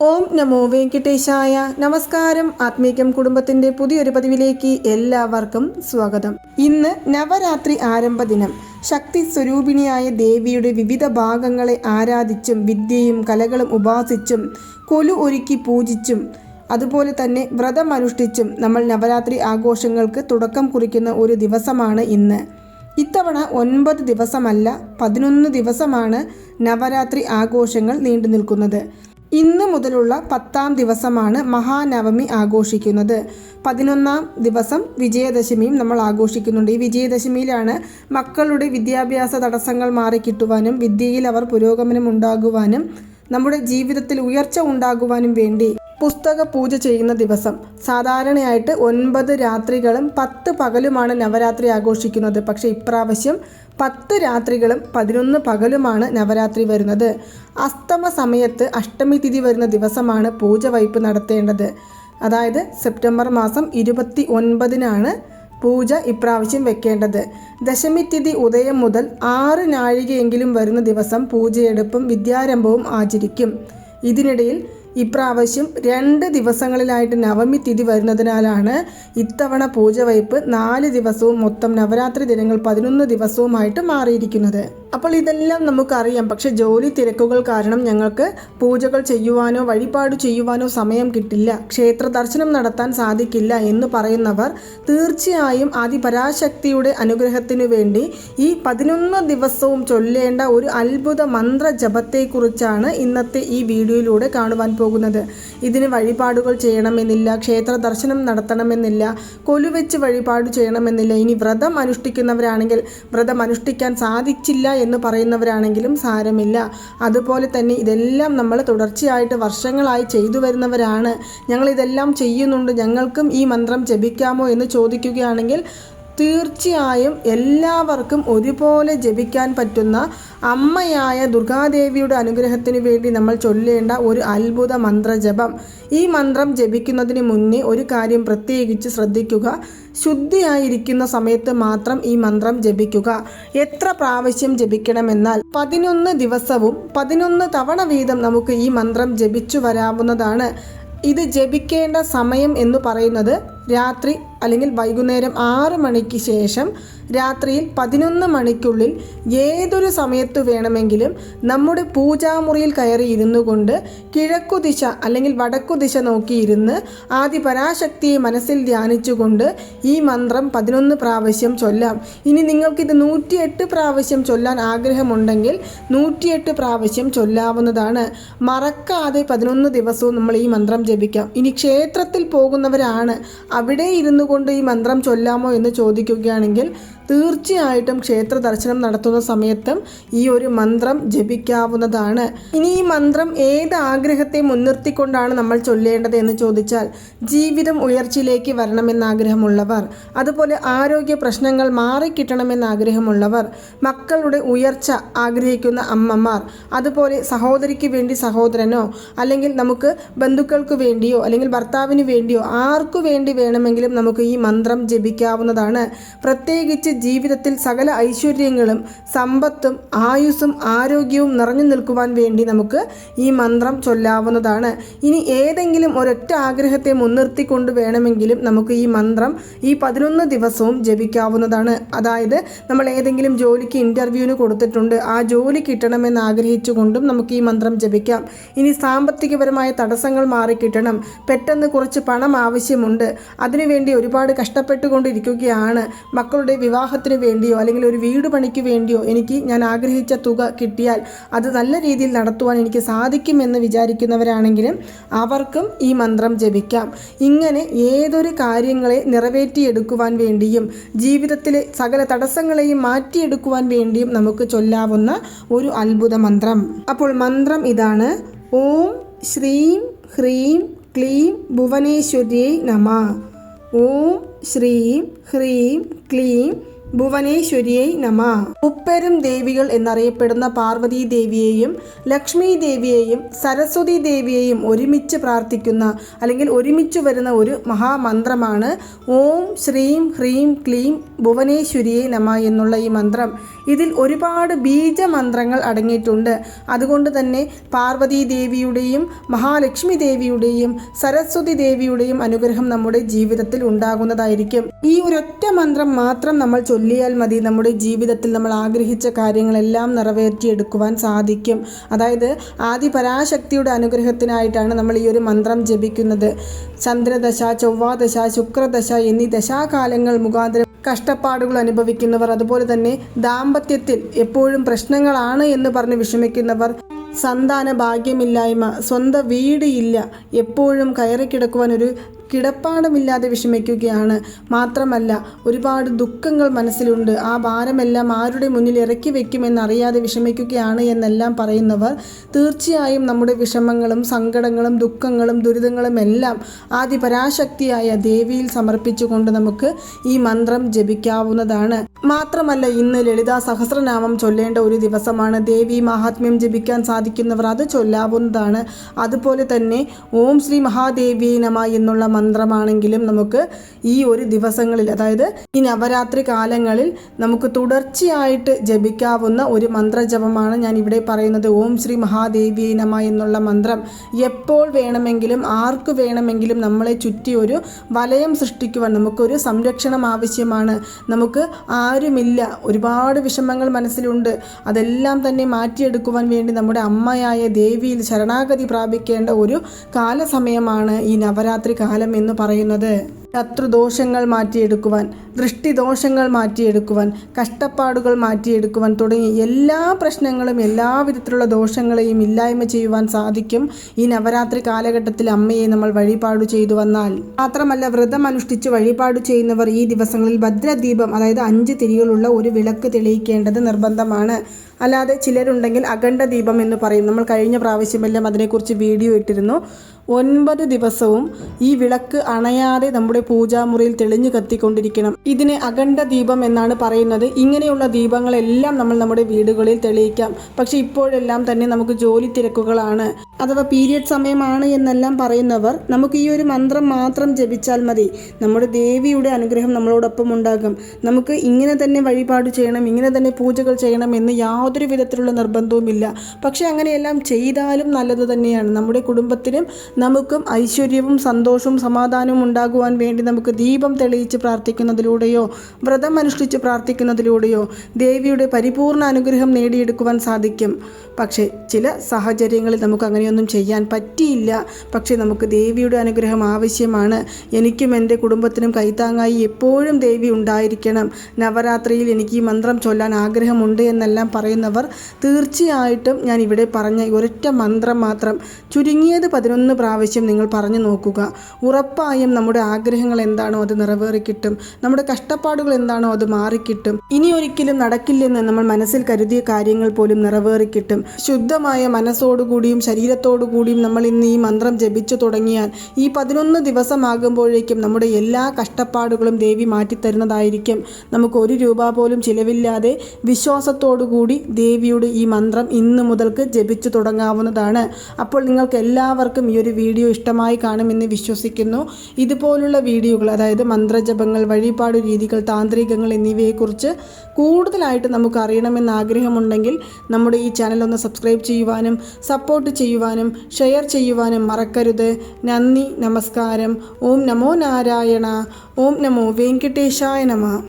ഓം നമോ വെങ്കിട്ടേശായ. നമസ്കാരം. ആത്മീകം കുടുംബത്തിന്റെ പുതിയൊരു പതിവിലേക്ക് എല്ലാവർക്കും സ്വാഗതം. ഇന്ന് നവരാത്രി ആരംഭ ദിനം. ശക്തി സ്വരൂപിണിയായ ദേവിയുടെ വിവിധ ഭാഗങ്ങളെ ആരാധിച്ചും വിദ്യയും കലകളും ഉപാസിച്ചും കൊലു ഒരുക്കി പൂജിച്ചും അതുപോലെ തന്നെ വ്രതം അനുഷ്ഠിച്ചും നമ്മൾ നവരാത്രി ആഘോഷങ്ങൾക്ക് തുടക്കം കുറിക്കുന്ന ഒരു ദിവസമാണ് ഇന്ന്. ഇത്തവണ ഒൻപത് ദിവസമല്ല പതിനൊന്ന് ദിവസമാണ് നവരാത്രി ആഘോഷങ്ങൾ നീണ്ടു നിൽക്കുന്നത് ഇന്ന് മുതലുള്ള പത്താം ദിവസമാണ് മഹാനവമി ആഘോഷിക്കുന്നത്. പതിനൊന്നാം ദിവസം വിജയദശമിയും നമ്മൾ ആഘോഷിക്കുന്നുണ്ട്. ഈ വിജയദശമിയിലാണ് മക്കളുടെ വിദ്യാഭ്യാസ തടസ്സങ്ങൾ മാറിക്കിട്ടുവാനും വിദ്യയിൽ അവർ പുരോഗമനം ഉണ്ടാകുവാനും നമ്മുടെ ജീവിതത്തിൽ ഉയർച്ച ഉണ്ടാകുവാനും വേണ്ടി പുസ്തക പൂജ ചെയ്യുന്ന ദിവസം. സാധാരണയായിട്ട് ഒൻപത് രാത്രികളും പത്ത് പകലുമാണ് നവരാത്രി ആഘോഷിക്കുന്നത്. പക്ഷേ ഇപ്രാവശ്യം പത്ത് രാത്രികളും പതിനൊന്ന് പകലുമാണ് നവരാത്രി വരുന്നത്. അസ്തമ സമയത്ത് അഷ്ടമി തിഥി വരുന്ന ദിവസമാണ് പൂജ വയ്പ് നടത്തേണ്ടത്. അതായത് സെപ്റ്റംബർ മാസം ഇരുപത്തി ഒൻപതിനാണ് പൂജ ഇപ്രാവശ്യം വെക്കേണ്ടത്. ദശമി തിഥി ഉദയം മുതൽ ആറ് നാഴികയെങ്കിലും വരുന്ന ദിവസം പൂജയെടുപ്പും വിദ്യാരംഭവും ആചരിക്കും. ഇതിനിടയിൽ ഇപ്രാവശ്യം രണ്ട് ദിവസങ്ങളിലായിട്ട് നവമി തിഥി വരുന്നതിനാലാണ് ഇത്തവണ പൂജവയ്പ് നാല് ദിവസവും മൊത്തം നവരാത്രി ദിനങ്ങൾ പതിനൊന്ന് ദിവസവുമായിട്ട് മാറിയിരിക്കുന്നത്. അപ്പോൾ ഇതെല്ലാം നമുക്കറിയാം. പക്ഷെ ജോലി തിരക്കുകൾ കാരണം ഞങ്ങൾക്ക് പൂജകൾ ചെയ്യുവാനോ വഴിപാട് ചെയ്യുവാനോ സമയം കിട്ടില്ല. ക്ഷേത്ര ദർശനം നടത്താൻ സാധിക്കില്ല എന്ന് പറയുന്നവർ തീർച്ചയായും ആദിപരാശക്തിയുടെ അനുഗ്രഹത്തിനു വേണ്ടി ഈ പതിനൊന്ന് ദിവസവും ചൊല്ലേണ്ട ഒരു അത്ഭുത മന്ത്ര ജപത്തെക്കുറിച്ചാണ് ഇന്നത്തെ ഈ വീഡിയോയിലൂടെ കാണുവാൻ പോകുന്നത്. ഇതിന് വഴിപാടുകൾ ചെയ്യണമെന്നില്ല ക്ഷേത്ര ദർശനം നടത്തണമെന്നില്ല കൊലുവെച്ച് വഴിപാട് ചെയ്യണമെന്നില്ല. ഇനി വ്രതം അനുഷ്ഠിക്കുന്നവരാണെങ്കിൽ വ്രതം അനുഷ്ഠിക്കാൻ സാധിച്ചില്ല എന്ന് പറയുന്നവരാണെങ്കിലും സാരമില്ല. അതുപോലെ തന്നെ ഇതെല്ലാം നമ്മൾ തുടർച്ചയായിട്ട് വർഷങ്ങളായി ചെയ്തു വരുന്നവരാണ്. ഞങ്ങളിതെല്ലാം ചെയ്യുന്നുണ്ട്. ഞങ്ങൾക്കും ഈ മന്ത്രം ജപിക്കാമോ എന്ന് ചോദിക്കുകയാണെങ്കിൽ തീർച്ചയായും എല്ലാവർക്കും ഒരുപോലെ ജപിക്കാൻ പറ്റുന്ന അമ്മയായ ദുർഗാദേവിയുടെ അനുഗ്രഹത്തിന് വേണ്ടി നമ്മൾ ചൊല്ലേണ്ട ഒരു അത്ഭുത മന്ത്രജപം. ഈ മന്ത്രം ജപിക്കുന്നതിന് മുന്നേ ഒരു കാര്യം പ്രത്യേകിച്ച് ശ്രദ്ധിക്കുക. ശുദ്ധിയായിരിക്കുന്ന സമയത്ത് മാത്രം ഈ മന്ത്രം ജപിക്കുക. എത്ര പ്രാവശ്യം ജപിക്കണമെന്നാൽ പതിനൊന്ന് ദിവസവും പതിനൊന്ന് തവണ വീതം നമുക്ക് ഈ മന്ത്രം ജപിച്ചു വരാവുന്നതാണ്. ഇത് ജപിക്കേണ്ട സമയം എന്ന് പറയുന്നത് രാത്രി അല്ലെങ്കിൽ വൈകുന്നേരം ആറ് മണിക്ക് ശേഷം രാത്രിയിൽ പതിനൊന്ന് മണിക്കുള്ളിൽ ഏതൊരു സമയത്ത് വേണമെങ്കിലും നമ്മുടെ പൂജാമുറിയിൽ കയറി ഇരുന്നു കൊണ്ട് കിഴക്കു ദിശ അല്ലെങ്കിൽ വടക്കു ദിശ നോക്കിയിരുന്ന് ആദ്യ പരാശക്തിയെ മനസ്സിൽ ധ്യാനിച്ചുകൊണ്ട് ഈ മന്ത്രം പതിനൊന്ന് പ്രാവശ്യം ചൊല്ലാം. ഇനി നിങ്ങൾക്കിത് നൂറ്റിയെട്ട് പ്രാവശ്യം ചൊല്ലാൻ ആഗ്രഹമുണ്ടെങ്കിൽ നൂറ്റിയെട്ട് പ്രാവശ്യം ചൊല്ലാവുന്നതാണ്. മറക്കാതെ പതിനൊന്ന് ദിവസവും നമ്മൾ ഈ മന്ത്രം ജപിക്കാം. ഇനി ക്ഷേത്രത്തിൽ പോകുന്നവരാണ് അവിടെ ഇരുന്നു കൊണ്ട് ഈ മന്ത്രം ചൊല്ലാമോ എന്ന് ചോദിക്കുകയാണെങ്കിൽ തീർച്ചയായിട്ടും ക്ഷേത്ര ദർശനം നടത്തുന്ന സമയത്തും ഈ ഒരു മന്ത്രം ജപിക്കാവുന്നതാണ്. ഇനി ഈ മന്ത്രം ഏത് ആഗ്രഹത്തെ മുൻനിർത്തിക്കൊണ്ടാണ് നമ്മൾ ചൊല്ലേണ്ടത് എന്ന് ചോദിച്ചാൽ ജീവിതം ഉയർച്ചയിലേക്ക് വരണമെന്ന് ആഗ്രഹമുള്ളവർ അതുപോലെ ആരോഗ്യ പ്രശ്നങ്ങൾ മാറിക്കിട്ടണമെന്ന് ആഗ്രഹമുള്ളവർ മക്കളുടെ ഉയർച്ച ആഗ്രഹിക്കുന്ന അമ്മമാർ അതുപോലെ സഹോദരിക്ക് വേണ്ടി സഹോദരനോ അല്ലെങ്കിൽ നമുക്ക് ബന്ധുക്കൾക്ക് വേണ്ടിയോ അല്ലെങ്കിൽ ഭർത്താവിന് വേണ്ടിയോ ആർക്കു വേണ്ടി വേണമെങ്കിലും നമുക്ക് ഈ മന്ത്രം ജപിക്കാവുന്നതാണ്. പ്രത്യേകിച്ച് ജീവിതത്തിൽ സകല ഐശ്വര്യങ്ങളും സമ്പത്തും ആയുസ്സും ആരോഗ്യവും നിറഞ്ഞു നിൽക്കുവാൻ വേണ്ടി നമുക്ക് ഈ മന്ത്രം ചൊല്ലാവുന്നതാണ്. ഇനി ഏതെങ്കിലും ഒരൊറ്റ ആഗ്രഹത്തെ മുൻനിർത്തിക്കൊണ്ട് വേണമെങ്കിലും നമുക്ക് ഈ മന്ത്രം ഈ പതിനൊന്ന് ദിവസവും ജപിക്കാവുന്നതാണ്. അതായത് നമ്മൾ ഏതെങ്കിലും ജോലിക്ക് ഇന്റർവ്യൂവിന് കൊടുത്തിട്ടുണ്ട് ആ ജോലി കിട്ടണമെന്ന് ആഗ്രഹിച്ചുകൊണ്ടും നമുക്ക് ഈ മന്ത്രം ജപിക്കാം. ഇനി സാമ്പത്തികപരമായ തടസ്സങ്ങൾ മാറി കിട്ടണം പെട്ടെന്ന് കുറച്ച് പണം ആവശ്യമുണ്ട് അതിനുവേണ്ടി ഒരുപാട് കഷ്ടപ്പെട്ടുകൊണ്ടിരിക്കുകയാണ് മക്കളുടെ വിവാഹത്തിന് വേണ്ടിയോ അല്ലെങ്കിൽ ഒരു വീട് പണിക്ക് വേണ്ടിയോ എനിക്ക് ഞാൻ ആഗ്രഹിച്ച തുക കിട്ടിയാൽ അത് നല്ല രീതിയിൽ നടത്തുവാൻ എനിക്ക് സാധിക്കുമെന്ന് വിചാരിക്കുന്നവരാണെങ്കിലും അവർക്കും ഈ മന്ത്രം ജപിക്കാം. ഇങ്ങനെ ഏതൊരു കാര്യങ്ങളെ നിറവേറ്റിയെടുക്കുവാൻ വേണ്ടിയും ജീവിതത്തിലെ സകല തടസ്സങ്ങളെയും മാറ്റിയെടുക്കുവാൻ വേണ്ടിയും നമുക്ക് ചൊല്ലാവുന്ന ഒരു അത്ഭുത മന്ത്രം. അപ്പോൾ മന്ത്രം ഇതാണ്. ഓം ശ്രീം ഹ്രീം ക്ലീം ഭുവനേശ്വര്യൈ നമ. ഓം ശ്രീം ഹ്രീം ക്ലീം ഭുവനേശ്വരിയെ നമ. ഉപ്പരും ദേവികൾ എന്നറിയപ്പെടുന്ന പാർവതീ ദേവിയെയും ലക്ഷ്മി ദേവിയെയും സരസ്വതി ദേവിയെയും ഒരുമിച്ച് പ്രാർത്ഥിക്കുന്ന അല്ലെങ്കിൽ ഒരുമിച്ച് വരുന്ന ഒരു മഹാമന്ത്രമാണ് ഓം ശ്രീം ഹ്രീം ക്ലീം ഭുവനേശ്വരിയെ നമ എന്നുള്ള ഈ മന്ത്രം. ഇതിൽ ഒരുപാട് ബീജമന്ത്രങ്ങൾ അടങ്ങിയിട്ടുണ്ട്. അതുകൊണ്ട് തന്നെ പാർവതീ ദേവിയുടെയും മഹാലക്ഷ്മി ദേവിയുടെയും സരസ്വതി ദേവിയുടെയും അനുഗ്രഹം നമ്മുടെ ജീവിതത്തിൽ ഉണ്ടാകുന്നതായിരിക്കും. ഈ ഒരൊറ്റ മന്ത്രം മാത്രം നമ്മൾ ചൊല്ലിയാൽ മതി. നമ്മുടെ ജീവിതത്തിൽ നമ്മൾ ആഗ്രഹിച്ച കാര്യങ്ങളെല്ലാം നിറവേറ്റിയെടുക്കുവാൻ സാധിക്കും. അതായത് ആദി പരാശക്തിയുടെ അനുഗ്രഹത്തിനായിട്ടാണ് നമ്മൾ ഈ ഒരു മന്ത്രം ജപിക്കുന്നത്. ചന്ദ്രദശ ചൊവ്വാദശ ശുക്രദശ എന്നീ ദശാകാലങ്ങൾ മുഖാന്തരം കഷ്ടപ്പാടുകൾ അനുഭവിക്കുന്നവർ അതുപോലെ തന്നെ ദാമ്പത്യത്തിൽ എപ്പോഴും പ്രശ്നങ്ങളാണ് എന്ന് പറഞ്ഞ് വിഷമിക്കുന്നവർ സന്താന ഭാഗ്യമില്ലായ്മ സ്വന്തം വീട് ഇല്ല എപ്പോഴും കയറി കിടക്കുവാൻ ഒരു കിടപ്പാടമില്ലാതെ വിഷമിക്കുകയാണ്. മാത്രമല്ല ഒരുപാട് ദുഃഖങ്ങൾ മനസ്സിലുണ്ട്. ആ ഭാരമെല്ലാം ആരുടെ മുന്നിൽ ഇറക്കി വെക്കുമെന്നറിയാതെ വിഷമിക്കുകയാണ് എന്നെല്ലാം പറയുന്നവർ. തീർച്ചയായും നമ്മുടെ വിഷമങ്ങളും സങ്കടങ്ങളും ദുഃഖങ്ങളും ദുരിതങ്ങളും എല്ലാം ആദ്യ പരാശക്തിയായ ദേവിയിൽ സമർപ്പിച്ചുകൊണ്ട് നമുക്ക് ഈ മന്ത്രം ജപിക്കാവുന്നതാണ്. മാത്രമല്ല ഇന്ന് ലളിതാ സഹസ്രനാമം ചൊല്ലേണ്ട ഒരു ദിവസമാണ്. ദേവി മഹാത്മ്യം ജപിക്കാൻ സാധിക്കുന്നവർ അത് ചൊല്ലാവുന്നതാണ്. അതുപോലെ തന്നെ ഓം ശ്രീ മഹാദേവി നമ എന്നുള്ള മന്ത്രമാണെങ്കിലും നമുക്ക് ഈ ഒരു ദിവസങ്ങളിൽ അതായത് ഈ നവരാത്രി കാലങ്ങളിൽ നമുക്ക് തുടർച്ചയായിട്ട് ജപിക്കാവുന്ന ഒരു മന്ത്രജപമാണ് ഞാൻ ഇവിടെ പറയുന്നത്. ഓം ശ്രീ മഹാദേവി നമ എന്നുള്ള മന്ത്രം. എപ്പോൾ വേണമെങ്കിലും ആർക്ക് വേണമെങ്കിലും നമ്മളെ ചുറ്റി ഒരു വലയം സൃഷ്ടിക്കുവാൻ നമുക്കൊരു സംരക്ഷണം ആവശ്യമാണ്. നമുക്ക് ആരുമില്ല. ഒരുപാട് വിഷമങ്ങൾ മനസ്സിലുണ്ട്. അതെല്ലാം തന്നെ മാറ്റിയെടുക്കുവാൻ വേണ്ടി നമ്മുടെ അമ്മയായ ദേവിയിൽ ശരണാഗതി പ്രാപിക്കേണ്ട ഒരു കാലസമയമാണ് ഈ നവരാത്രി കാലം എന്ന് പറയുന്നത് ശത്രുദോഷങ്ങൾ മാറ്റിയെടുക്കുവാൻ ദൃഷ്ടിദോഷങ്ങൾ മാറ്റിയെടുക്കുവാൻ കഷ്ടപ്പാടുകൾ മാറ്റിയെടുക്കുവാൻ തുടങ്ങി എല്ലാ പ്രശ്നങ്ങളും എല്ലാ വിധത്തിലുള്ള ദോഷങ്ങളെയും ഇല്ലായ്മ ചെയ്യുവാൻ സാധിക്കും. ഈ നവരാത്രി കാലഘട്ടത്തിൽ അമ്മയെ നമ്മൾ വഴിപാട് ചെയ്തു വന്നാൽ മാത്രമല്ല വ്രതം അനുഷ്ഠിച്ച് വഴിപാട് ചെയ്യുന്നവർ ഈ ദിവസങ്ങളിൽ ഭദ്രദീപം അതായത് അഞ്ച് തിരികളുള്ള ഒരു വിളക്ക് തെളിയിക്കേണ്ടത് നിർബന്ധമാണ്. അല്ലാതെ ചിലരുണ്ടെങ്കിൽ അഖണ്ഡ ദീപം എന്ന് പറയും. നമ്മൾ കഴിഞ്ഞ പ്രാവശ്യമെല്ലാം അതിനെക്കുറിച്ച് വീഡിയോ ഇട്ടിരുന്നു. ഒൻപത് ദിവസവും ഈ വിളക്ക് അണയാതെ നമ്മുടെ പൂജാമുറിയിൽ തെളിഞ്ഞു കത്തിക്കൊണ്ടിരിക്കണം. ഇതിനെ അഖണ്ഡ ദീപം എന്നാണ് പറയുന്നത്. ഇങ്ങനെയുള്ള ദീപങ്ങളെല്ലാം നമ്മൾ നമ്മുടെ വീടുകളിൽ തെളിയിക്കാം. പക്ഷെ ഇപ്പോഴെല്ലാം തന്നെ നമുക്ക് ജോലി തിരക്കുകളാണ്. അഥവാ പീരിയഡ് സമയമാണ് എന്നെല്ലാം പറയുന്നവർ നമുക്ക് ഈ ഒരു മന്ത്രം മാത്രം ജപിച്ചാൽ മതി. നമ്മുടെ ദേവിയുടെ അനുഗ്രഹം നമ്മളോടൊപ്പം ഉണ്ടാകും. നമുക്ക് ഇങ്ങനെ തന്നെ വഴിപാട് ചെയ്യണം ഇങ്ങനെ തന്നെ പൂജകൾ ചെയ്യണം എന്ന് യാതൊരു വിധത്തിലുള്ള നിർബന്ധവുമില്ല. പക്ഷെ അങ്ങനെയെല്ലാം ചെയ്താലും നല്ലത് തന്നെയാണ്. നമ്മുടെ കുടുംബത്തിനും നമുക്കും ഐശ്വര്യവും സന്തോഷവും സമാധാനവും ഉണ്ടാകുവാൻ വേണ്ടി നമുക്ക് ദീപം തെളിയിച്ച് പ്രാർത്ഥിക്കുന്നതിലൂടെയോ വ്രതം അനുഷ്ഠിച്ച് പ്രാർത്ഥിക്കുന്നതിലൂടെയോ ദേവിയുടെ പരിപൂർണ അനുഗ്രഹം നേടിയെടുക്കുവാൻ സാധിക്കും. പക്ഷേ ചില സാഹചര്യങ്ങളിൽ നമുക്ക് അങ്ങനെയൊന്നും ചെയ്യാൻ പറ്റിയില്ല. പക്ഷേ നമുക്ക് ദേവിയുടെ അനുഗ്രഹം ആവശ്യമാണ്. എനിക്കും എന്റെ കുടുംബത്തിനും കൈത്താങ്ങായി എപ്പോഴും ദേവി ഉണ്ടായിരിക്കണം. നവരാത്രിയിൽ എനിക്ക് ഈ മന്ത്രം ചൊല്ലാൻ ആഗ്രഹമുണ്ട് എന്നെല്ലാം പറയുന്നവർ തീർച്ചയായിട്ടും ഞാൻ ഇവിടെ പറഞ്ഞ ഒരൊറ്റ മന്ത്രം മാത്രം ചുരുങ്ങിയത് പതിനൊന്ന് പ്രാവശ്യം നിങ്ങൾ പറഞ്ഞു നോക്കുക. ഉറപ്പായും നമ്മുടെ ആഗ്രഹങ്ങൾ എന്താണോ അത് നിറവേറിക്കിട്ടും നമ്മുടെ കഷ്ടപ്പാടുകൾ എന്താണോ അത് മാറിക്കിട്ടും ഇനി ഒരിക്കലും നടക്കില്ലെന്ന് നമ്മൾ മനസ്സിൽ കരുതിയ കാര്യങ്ങൾ പോലും നിറവേറിക്കിട്ടും ശുദ്ധമായ മനസ്സോടുകൂടിയും ശരീരത്തോടുകൂടിയും നമ്മൾ ഇന്ന് ഈ മന്ത്രം ജപിച്ചു തുടങ്ങിയാൽ ഈ പതിനൊന്ന് ദിവസമാകുമ്പോഴേക്കും നമ്മുടെ എല്ലാ കഷ്ടപ്പാടുകളും ദേവി മാറ്റിത്തരുന്നതായിരിക്കും. നമുക്ക് ഒരു രൂപ പോലും ചിലവില്ലാതെ വിശ്വാസത്തോടുകൂടി ദേവിയുടെ ഈ മന്ത്രം ഇന്നു മുതൽക്ക് ജപിച്ചു തുടങ്ങാവുന്നതാണ്. അപ്പോൾ നിങ്ങൾക്ക് എല്ലാവർക്കും ഈ ഒരു വീഡിയോ ഇഷ്ടമായി കാണുമെന്ന് വിശ്വസിക്കുന്നു. ഇതുപോലുള്ള വീഡിയോകൾ അതായത് മന്ത്രജപങ്ങൾ വഴിപാട് രീതികൾ താന്ത്രികങ്ങൾ എന്നിവയെക്കുറിച്ച് കൂടുതലായിട്ട് നമുക്ക് അറിയണമെന്ന് ആഗ്രഹമുണ്ടെങ്കിൽ നമ്മുടെ ഈ ചാനൽ ഒന്ന് സബ്സ്ക്രൈബ് ചെയ്യുവാനും സപ്പോർട്ട് ചെയ്യുവാനും ഷെയർ ചെയ്യുവാനും മറക്കരുത്. നന്ദി നമസ്കാരം. ഓം നമോ നാരായണ. ഓം നമോ വെങ്കടേശായ നമ.